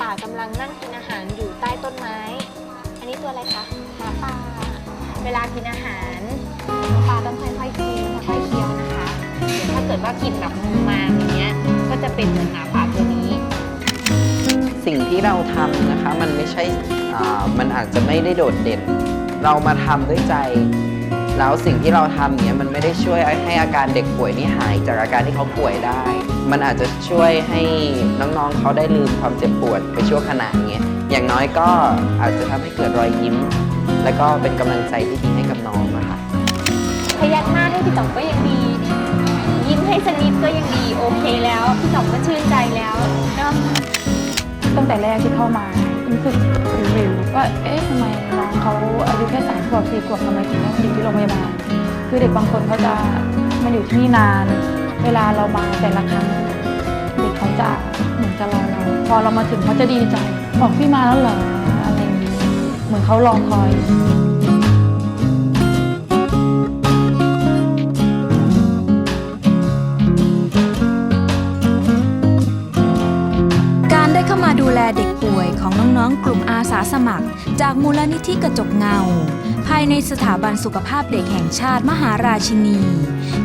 ป่ากำลังนั่งกินอาหารอยู่ใต้ต้นไม้ อันนี้ตัวอะไรคะหมาป่า เวลากินอาหารหมาป่าต้องค่อยๆกินค่อยๆเคี้ยวนะคะเดี๋ยวถ้าเกิดว่ากินแบบมือมาอย่างเงี้ย ก็จะเป็นเหมือนหมาป่าตัวนี้ สิ่งที่เราทำนะคะมันไม่ใช่อ่ามันอาจจะไม่ได้โดดเด่น เรามาทำด้วยใจ แล้วสิ่งที่เราทำเนี้ยมันไม่ได้ช่วยให้อาการเด็กป่วยนี่หายจากอาการที่เขาป่วยได้ มันอาจจะช่วยให้น้องๆเขาได้ลืมความเจ็บปวดไปชั่วขณะเงี้ยอย่างน้อยก็อาจจะทำให้เกิดรอยยิ้ม และก็เป็นกำลังใจที่ดีให้กับน้องนะคะพยักหน้าให้พี่ต๋องก็ยังดี ยิ้มให้สนิทก็ยังดีโอเคแล้วพี่ต๋องก็ชื่นใจแล้วเนาะตั้งแต่แรกที่เข้ามารู้สึกวิวๆว่าเอ๊ะทำไม แค่สามขวบสี่ขวบทำไมถึงต้องอยู่ที่โรงพยาบาล คือเด็กบางคนเขาจะมาอยู่ที่นี่นาน เวลาเรามาแต่ละครั้งเด็กเขาจะเหมือนจะรอเรา พอเรามาถึงเขาจะดีใจบอกพี่มาแล้วเหรออะไรอย่างนี้เหมือนเขารอคอย ของน้องๆ กลุ่มอาสาสมัคร จากมูลนิธิกระจกเงา ภายในสถาบันสุขภาพเด็กแห่งชาติมหาราชินี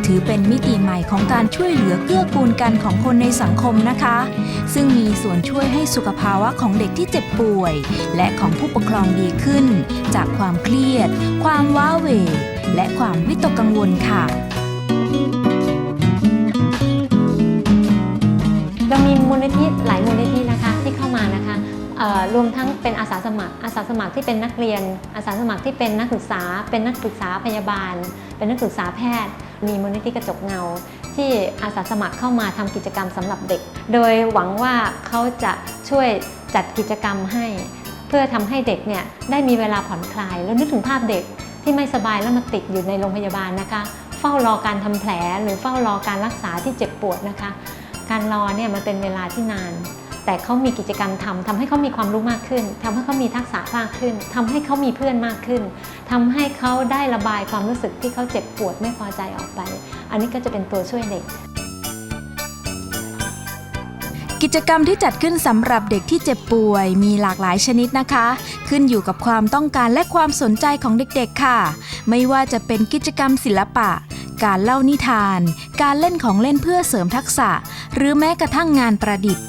ถือเป็นมิติใหม่ของการช่วยเหลือเกื้อกูลกันของคนในสังคมนะคะ ซึ่งมีส่วนช่วยให้สุขภาวะของเด็กที่เจ็บป่วย และของผู้ปกครองดีขึ้น จากความเครียด ความว้าเหวและความวิตกกังวลค่ะเรามีมูลนิธิหลายมูลนิธิ รวมทั้งเป็นอาสาสมัคร อาสาสมัครที่เป็นนักเรียน อาสาสมัครที่เป็นนักศึกษา เป็นนักศึกษาพยาบาล เป็นนักศึกษาแพทย์ มีมูลนิธิกระจกเงา ที่อาสาสมัครเข้ามาทำกิจกรรมสำหรับเด็ก โดยหวังว่าเขาจะช่วยจัดกิจกรรมให้ เพื่อทำให้เด็กเนี่ยได้มีเวลาผ่อนคลาย แล้วนึกถึงภาพเด็กที่ไม่สบายแล้วมาติดอยู่ในโรงพยาบาลนะคะเฝ้ารอการทำแผลหรือเฝ้ารอการรักษาที่เจ็บปวดนะคะ การรอเนี่ยมันเป็นเวลาที่นาน แต่เขามีกิจกรรมทำทำให้เขามีความรู้มากขึ้นทำให้เขามีทักษะมากขึ้นทำให้เขามีเพื่อนมากขึ้นทำให้เขาได้ระบายความรู้สึกที่เขาเจ็บปวดไม่พอใจออกไป อันนี้ก็จะเป็นตัวช่วยเด็ก กิจกรรมที่จัดขึ้นสำหรับเด็กที่เจ็บป่วยมีหลากหลายชนิดนะคะ ขึ้นอยู่กับความต้องการและความสนใจของเด็กๆค่ะ ไม่ว่าจะเป็นกิจกรรมศิลปะการเล่านิทาน การเล่นของเล่นเพื่อเสริมทักษะ หรือแม้กระทั่งงานประดิษฐ์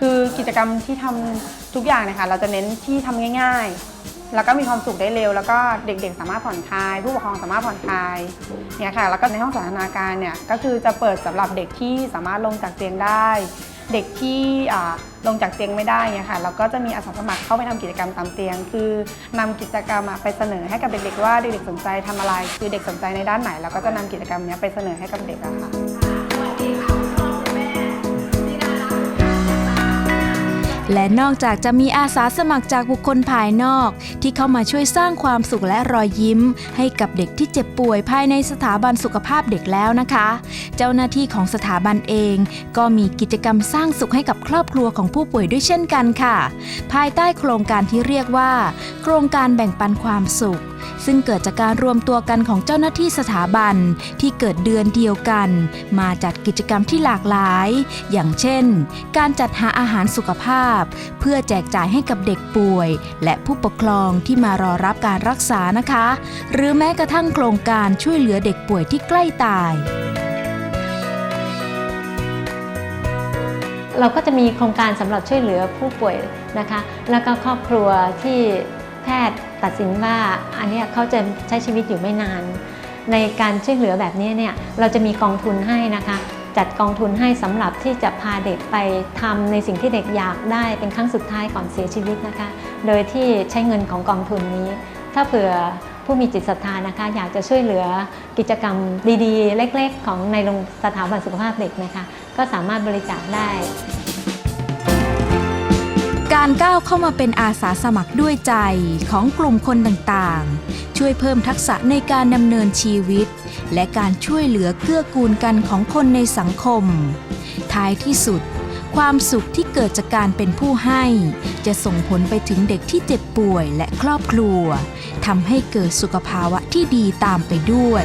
คือกิจกรรมที่ทำทุกอย่างนะคะเราจะเน้นที่ทำง่าย ๆ แล้วก็มีความสุขได้เร็ว แล้วก็เด็กๆ สามารถผ่อนคลาย ผู้ปกครองสามารถผ่อนคลายเนี่ยค่ะ แล้วก็ในห้องสันทนาการเนี่ยก็คือจะเปิดสำหรับเด็กที่สามารถลงจากเตียงได้ เด็กที่อ่าลงจากเตียงไม่ได้เนี่ยค่ะเราก็จะมีอาสาสมัครเข้าไปทำกิจกรรมตามเตียง คือนำกิจกรรมอะไปเสนอให้กับเด็กๆว่าเด็กๆสนใจทำอะไร คือเด็กสนใจในด้านไหนเราก็จะนำกิจกรรมเนี้ยไปเสนอให้กับเด็กอะค่ะ และนอกจากจะมีอาสาสมัครจากบุคคลภายนอก ที่เข้ามาช่วยสร้างความสุขและรอยยิ้ม ให้กับเด็กที่เจ็บป่วยภายในสถาบันสุขภาพเด็กแล้วนะคะ เจ้าหน้าที่ของสถาบันเอง ก็มีกิจกรรมสร้างสุขให้กับครอบครัวของผู้ป่วยด้วยเช่นกันค่ะ ภายใต้โครงการที่เรียกว่า โครงการแบ่งปันความสุขซึ่งเกิดจากการรวมตัวกันของเจ้าหน้าที่สถาบันที่เกิดเดือนเดียวกัน มาจัดกิจกรรมที่หลากหลาย อย่างเช่น การจัดหาอาหารสุขภาพเพื่อแจกจ่ายให้กับเด็กป่วย และผู้ปกครองที่มารอรับการรักษานะคะ หรือแม้กระทั่งโครงการช่วยเหลือเด็กป่วยที่ใกล้ตาย เราก็จะมีโครงการสำหรับช่วยเหลือผู้ป่วยนะคะ แล้วก็ครอบครัวที่แพทย์ตัดสินว่าอันนี้เขาจะใช้ชีวิตอยู่ไม่นาน ในการช่วยเหลือแบบนี้เนี่ยเราจะมีกองทุนให้นะคะ จัดกองทุนให้สำหรับที่จะพาเด็กไปทำในสิ่งที่เด็กอยากได้เป็นครั้งสุดท้ายก่อนเสียชีวิตนะคะ โดยที่ใช้เงินของกองทุนนี้ ถ้าเผื่อผู้มีจิตศรัทธานะคะ อยากจะช่วยเหลือกิจกรรมดีๆ เล็กๆ ของในโรงสถาบันสุขภาพเด็กนะคะ ก็สามารถบริจาคได้ การก้าวเข้ามาเป็นอาสาสมัครด้วยใจของกลุ่มคนต่างๆ ช่วยเพิ่มทักษะในการดำเนินชีวิต และการช่วยเหลือเกื้อกูลกันของคนในสังคม ท้ายที่สุด ความสุขที่เกิดจากการเป็นผู้ให้ จะส่งผลไปถึงเด็กที่เจ็บป่วยและครอบครัวทำให้เกิดสุขภาวะที่ดีตามไปด้วย